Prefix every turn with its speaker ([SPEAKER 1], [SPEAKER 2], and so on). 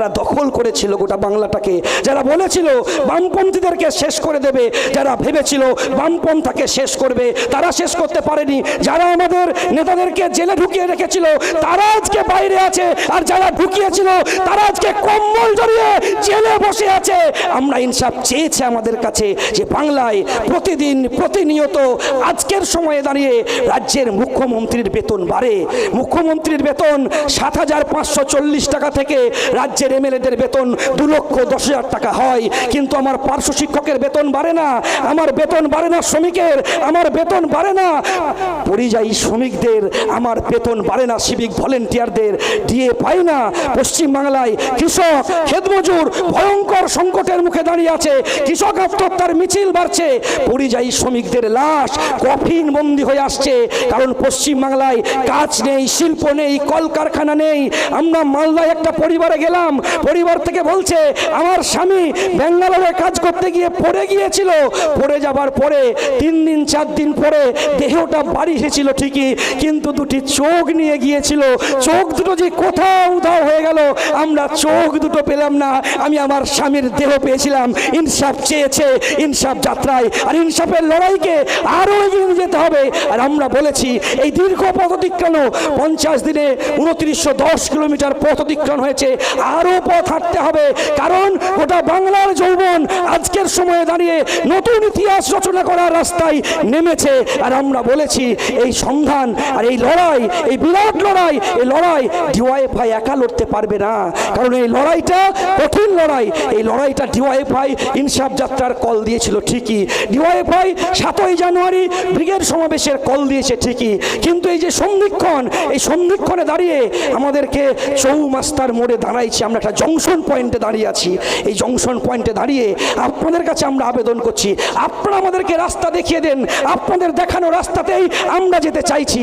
[SPEAKER 1] যারা দখল করেছিল গোটা বাংলাটাকে, যারা বলেছিল বামপন্থীদেরকে শেষ করে দেবে, যারা ভেবেছিল বামপন্থাকে শেষ করবে, তারা শেষ করতে পারেনি। যারা আমাদের নেতাদেরকে জেলে ঢুকিয়ে রেখেছিল, তারা আজকে বাইরে আছে। আর যারা ঢুকিয়েছিল, তারা আজকে কম্বল জড়িয়ে জেলে বসে আছে। আমরা ইনসাফ চেয়েছে আমাদের কাছে যে বাংলায় প্রতিদিন প্রতিনিয়ত আজকের সময়ে দাঁড়িয়ে রাজ্যের মুখ্যমন্ত্রীর বেতন বাড়ে। মুখ্যমন্ত্রীর বেতন সাত হাজার পাঁচশো চল্লিশ টাকা থেকে রাজ্যের এমএলএদের বেতন দু লক্ষ দশ হাজার টাকা হয়। কিন্তু আমার পার্শ্ব শিক্ষকের বেতন বাড়ে না, আমার বেতন বাড়ে না শ্রমিকের, আমার বেতন বাড়ে না। পরিযায়ী শ্রমিকদের আমার বেতন বাড়ে না সিভিক ভলেন্টিয়ারদের দিয়ে পাই না। পশ্চিমবাংলায় কৃষক খেদমজুর ভয়ঙ্কর সংকটের মুখে দাঁড়িয়ে আছে। কৃষক আত্মহত্যার মিছিল বাড়ছে। পরিযায়ী শ্রমিকদের লাশ কফিন বন্দি হয়ে আসছে। কারণ পশ্চিমবাংলায় কাজ নেই, শিল্প নেই, কলকারখানা নেই। আমরা মালদায় একটা পরিবারে গেলাম। পরিবার থেকে বলছে, আমার স্বামী ব্যাঙ্গালোরে কাজ করতে গিয়ে পড়ে গিয়েছিল। পড়ে যাবার পরে, তিন দিন, চার দিন পরে দেহটা বাড়ি এসেছিল ঠিকই, কিন্তু দুটি চোখ নিয়ে গিয়েছিল। চোখ দুটো যে কোথাও উধাও হয়ে গেল, আমরা চোখ দুটো পেলাম না। আমি আমার স্বামীর দেহ পেয়েছিলাম। ইনসাফ চেয়েছে, ইনসাফ যাত্রায়। আর ইনসাফের লড়াইকে আরও এগিয়ে যেতে হবে। আর আমরা বলেছি, এই দীর্ঘ পথ অতিক্রম, পঞ্চাশ দিনে উনত্রিশশো দশ কিলোমিটার পথ অতিক্রম হয়েছে। আরও পথ হাঁটতে হবে। কারণ ওটা বাংলার যৌবন আজকের সময়ে দাঁড়িয়ে নতুন ইতিহাস রচনা করার রাস্তায় নেমেছে। আর আমরা বলেছি, এই সংধান আর এই লড়াই, এই বিরাট লড়াই, এই লড়াই ডিওয়াইফাই একা লড়তে পারবে না। কারণ এই লড়াইটা কঠিন লড়াই। এই লড়াইটা ডিওয়াইফাই ইনসাফ যাত্রার কল দিয়েছিল, ঠিকই। ডিওয়াইফাই সাতই জানুয়ারি ব্রিগেড সমাবেশের কল দিয়েছে, ঠিকই। কিন্তু এই যে সন্ধিক্ষণ এই সন্ধিক্ষণে দাঁড়িয়ে আমাদেরকে চৌমাস্তার মোড়ে দাঁড়াইছি। আমরা একটা জংশন পয়েন্টে দাঁড়িয়ে আছি। এই জংশন পয়েন্টে দাঁড়িয়ে আপনাদের কাছে আমরা আবেদন করছি। আপনারা আমাদেরকে রাস্তা দেখিয়ে দেন। আপনাদের দেখানো রাস্তাতেই আমরা যেতে চাইছি।